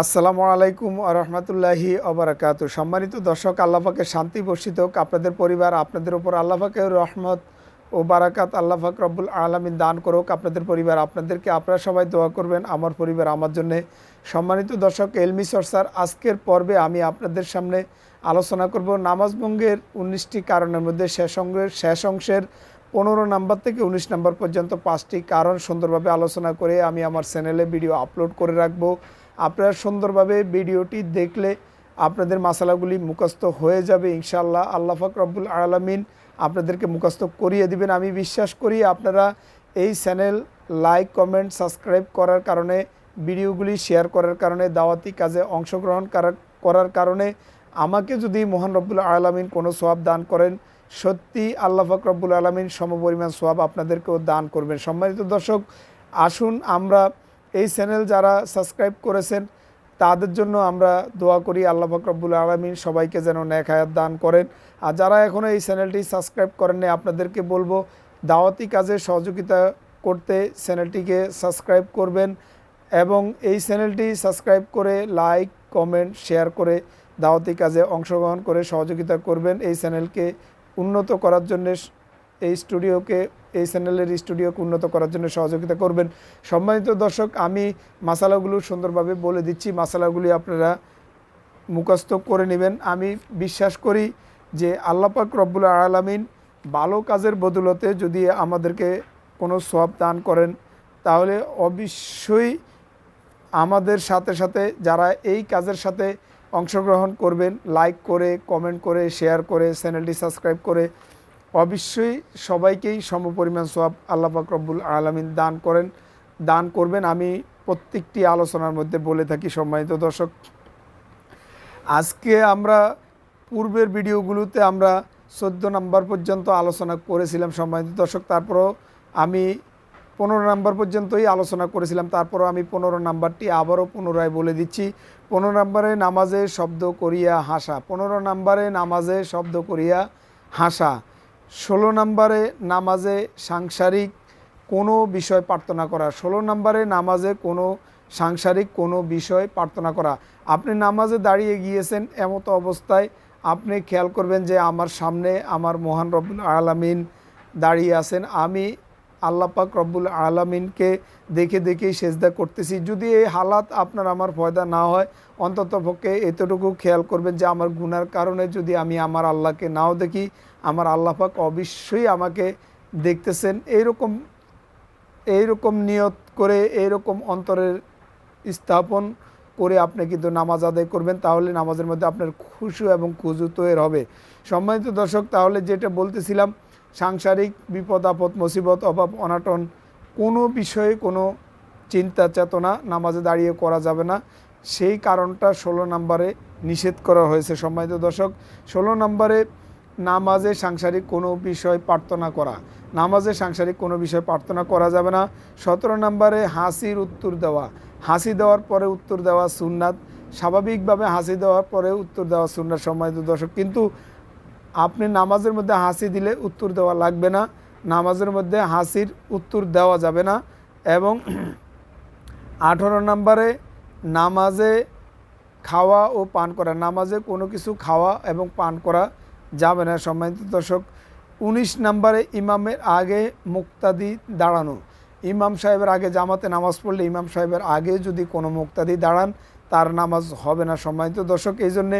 আসসালামু আলাইকুম রহমতুল্লাহি অবরাকাত সম্মানিত দর্শক আল্লাহাকে শান্তি বর্ষিত আপনাদের পরিবার, আপনাদের উপর আল্লাহাকে রহমত ও বারাকাত আল্লাহাক রব্বুল আলমিন দান করুক। আপনাদের পরিবার, আপনাদেরকে আপনারা সবাই দোয়া করবেন, আমার পরিবার, আমার জন্যে। সম্মানিত দর্শক, এলমি সরসার আজকের পর্বে আমি আপনাদের সামনে আলোচনা করব নামাজ ভঙ্গের উনিশটি কারণের মধ্যে। শেষ অঙ্গের, শেষ অংশের পনেরো নাম্বার থেকে উনিশ নাম্বার পর্যন্ত পাঁচটি কারণ সুন্দরভাবে আলোচনা করে আমি আমার চ্যানেলে ভিডিও আপলোড করে রাখব। আপনারা সুন্দরভাবে ভিডিওটি দেখলে আপনাদের মশালাগুলি মুখস্থ হয়ে যাবে ইনশাল্লাহ আল্লাহ ফাক রব্বুল আলমিন আপনাদেরকে মুখস্থ করিয়ে দিবেন। আমি বিশ্বাস করি আপনারা এই চ্যানেল লাইক, কমেন্ট, সাবস্ক্রাইব করার কারণে, ভিডিওগুলি শেয়ার করার কারণে, দাওয়াতি কাজে অংশগ্রহণ করার করার কারণে আমাকে যদি মোহান রব্বুল আলমিন কোনো সোয়াব দান করেন, সত্যি আল্লাহ ফাক রব্বুল আলমিন সমপরিমাণ সোয়াব আপনাদেরকেও দান করবেন। সম্মানিত দর্শক, আসুন আমরা এই চ্যানেল যারা সাবস্ক্রাইব করেছেন, তাদের জন্য আমরা দোয়া করি আল্লাহ ফকরবুল আলমিন সবাইকে যেন ন্যাক হায়াত দান করেন। আর যারা এখনও এই চ্যানেলটি সাবস্ক্রাইব করেননি, আপনাদেরকে বলব দাওয়াতি কাজে সহযোগিতা করতে চ্যানেলটিকে সাবস্ক্রাইব করবেন এবং এই চ্যানেলটি সাবস্ক্রাইব করে লাইক, কমেন্ট, শেয়ার করে দাওয়াতি কাজে অংশগ্রহণ করে সহযোগিতা করবেন। এই চ্যানেলকে উন্নত করার জন্য এই স্টুডিওকে এই চ্যানেলের স্টুডিওকে উন্নত করার জন্য সহযোগিতা করবেন। সম্মানিত দর্শক, আমি মশালাগুলো সুন্দরভাবে বলে দিচ্ছি। মশালাগুলি আপনারা মুখস্থ করে নেবেন। আমি বিশ্বাস করি যে আল্লাপাক রব্বুল আলমিন ভালো কাজের বদলতে যদি আমাদেরকে কোনো সব দান করেন, তাহলে অবশ্যই আমাদের সাথে সাথে যারা এই কাজের সাথে অংশগ্রহণ করবেন লাইক করে কমেন্ট করে শেয়ার করে, চ্যানেলটি সাবস্ক্রাইব করে অবশ্যই সবাইকেই সমপরিমাণ সব আল্লাহ রব্বুল আলমিন দান করেন, দান করবেন। আমি প্রত্যেকটি আলোচনার মধ্যে বলে থাকি সম্মানিত দর্শক, আজকে আমরা পূর্বের ভিডিওগুলোতে আমরা চোদ্দ নাম্বার পর্যন্ত আলোচনা করেছিলাম সম্মানিত দর্শক, তারপরও আমি পনেরো নাম্বার পর্যন্তই আলোচনা করেছিলাম, তারপরও আমি পনেরো নাম্বারটি আবারও পুনরায় বলে দিচ্ছি। পনেরো নাম্বারে নামাজে শব্দ করিয়া হাসা, পনেরো নাম্বারে নামাজে শব্দ করিয়া হাসা ষোলো নম্বরে নামাজে সাংসারিক কোনো বিষয় প্রার্থনা করা, ষোলো নম্বরে নামাজে কোনো সাংসারিক কোনো বিষয় প্রার্থনা করা। আপনি নামাজে দাঁড়িয়ে গিয়েছেন এমতো অবস্থায় আপনি খেয়াল করবেন যে আমার সামনে আমার মহান রবুল আলামিন দাঁড়িয়ে আছেন। আমি আল্লাপাক রব্বুল আলমিনকে দেখে দেখেই সেজদা করতেছি। যদি এই হালাত আপনার আমার ফয়দা না হয়, অন্তত পক্ষে এতটুকু খেয়াল করবেন যে আমার গুনার কারণে যদি আমি আমার আল্লাহকে নাও দেখি, আমার আল্লাপাক অবশ্যই আমাকে দেখতেছেন। এইরকম এইরকম নিয়ত করে, এইরকম অন্তরের স্থাপন করে আপনি কিন্তু নামাজ আদায় করবেন, তাহলে নামাজের মধ্যে আপনার খুশু এবং খুজু তৈর হবে। সম্মানিত দর্শক, তাহলে যেটা বলতেছিলাম সাংসারিক বিপদ, আপদ, মুসিবত, অভাব, অনাটন, কোনো বিষয়ে কোনো চিন্তা, চেতনা নামাজে দাঁড়িয়ে করা যাবে না। সেই কারণটা ষোলো নম্বরে নিষেধ করা হয়েছে সম্মানিত দর্শক। ষোলো নম্বরে নামাজে সাংসারিক কোনো বিষয় প্রার্থনা করা। নামাজে সাংসারিক কোনো বিষয় প্রার্থনা করা যাবে না। সতেরো নম্বরে হাসির উত্তর দেওয়া। হাসি দেওয়ার পরে উত্তর দেওয়া সুন্নাত। স্বাভাবিকভাবে হাসি দেওয়ার পরে উত্তর দেওয়া সুন্নাত সম্মানিত দর্শক। কিন্তু আপনি নামাজের মধ্যে হাসি দিলে উত্তর দেওয়া লাগবে না। নামাজের মধ্যে হাসির উত্তর দেওয়া যাবে না এবং আঠারো নম্বরে নামাজে খাওয়া ও পান করা। নামাজে কোনো কিছু খাওয়া এবং পান করা যাবে না সম্মানিত দর্শক। উনিশ নম্বরে ইমামের আগে মুক্তাদি দাঁড়ানো। ইমাম সাহেবের আগে জামাতে নামাজ পড়লে ইমাম সাহেবের আগে যদি কোনো মুক্তাদি দাঁড়ান তার নামাজ হবে না সম্মানিত দর্শক, এই জন্যে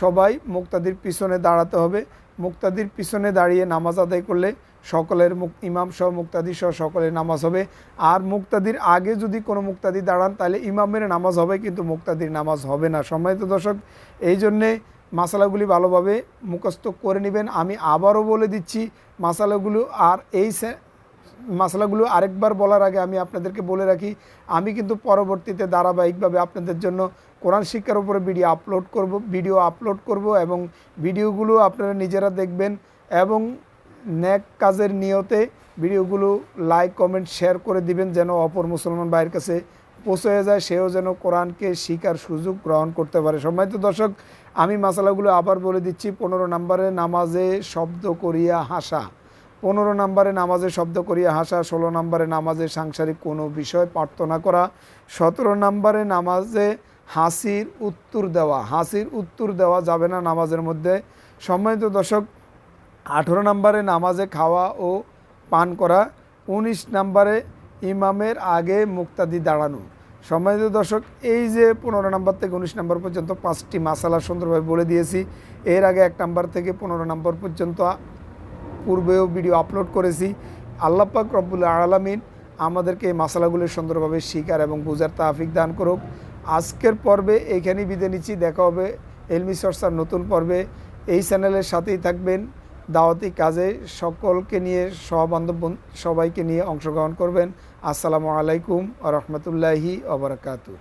সবাই মুক্তাদির পিছনে দাঁড়াতে হবে। মুক্তাদির পিছনে দাঁড়িয়ে নামাজ আদায় করলে সকলের মুক, ইমাম সহ মুক্তাদি সহ সকলের নামাজ হবে। আর মুক্তাদির আগে যদি কোনো মুক্তাদি দাঁড়ান, তাহলে ইমামের নামাজ হবে, কিন্তু মুক্তাদির নামাজ হবে না। সম্মানিত দর্শক, এই জন্যে মশালাগুলি ভালোভাবে মুখস্থ করে নেবেন। আমি আবারও বলে দিচ্ছি মশালাগুলো আর এই মশলাগুলো আরেকবার বলার আগে আমি আপনাদেরকে বলে রাখি, আমি কিন্তু পরবর্তীতে ধারাবাহিকভাবে আপনাদের জন্য কোরআন শিক্ষার উপরে ভিডিও আপলোড করব ভিডিও আপলোড করব এবং ভিডিওগুলো আপনারা নিজেরা দেখবেন এবং ন্যাক কাজের নিয়তে ভিডিওগুলো লাইক কমেন্ট শেয়ার করে দিবেন যেন অপর মুসলমান ভাইয়ের কাছে পৌঁছে যায়, সেও যেন কোরআনকে শিকার সুযোগ গ্রহণ করতে পারে। সম্মানিত দর্শক, আমি মশালাগুলো আবার বলে দিচ্ছি, পনেরো নম্বরে নামাজে শব্দ করিয়া হাসা। পনেরো নম্বরে নামাজে শব্দ করিয়া হাসা, ষোলো নম্বরে নামাজে সাংসারিক কোনো বিষয় প্রার্থনা করা, সতেরো নম্বরে নামাজে হাসির উত্তর দেওয়া। হাসির উত্তর দেওয়া যাবে না নামাজের মধ্যে। সম্মানিত দর্শক, আঠেরো নম্বরে নামাজে খাওয়া ও পান করা, উনিশ নম্বরে ইমামের আগে মুক্তাদি দাঁড়ানো। সম্মানিত দর্শক, এই যে পনেরো নম্বর থেকে উনিশ নম্বর পর্যন্ত পাঁচটি মাসালা সুন্দরভাবে বলে দিয়েছি, এর আগে এক নম্বর থেকে পনেরো নম্বর পর্যন্ত পূর্বেও ভিডিও আপলোড করেছি। আল্লাহ পাক রব্বুল আলমিন আমাদেরকে এই মশালাগুলি সুন্দরভাবে শিকার এবং বুঝার তাফিক দান করুক। আজকের পর্বে এইখানেই বিদায় নিচ্ছি। দেখা হবে এলমি চর্চার নতুন পর্বে। এই চ্যানেলের সাথেই থাকবেন। দাওয়াতি কাজে সকলকে নিয়ে, সহবান্ধব সবাইকে নিয়ে অংশগ্রহণ করবেন। আসসালামু আলাইকুম আ রহমতুল্লাহি অবরাকাতু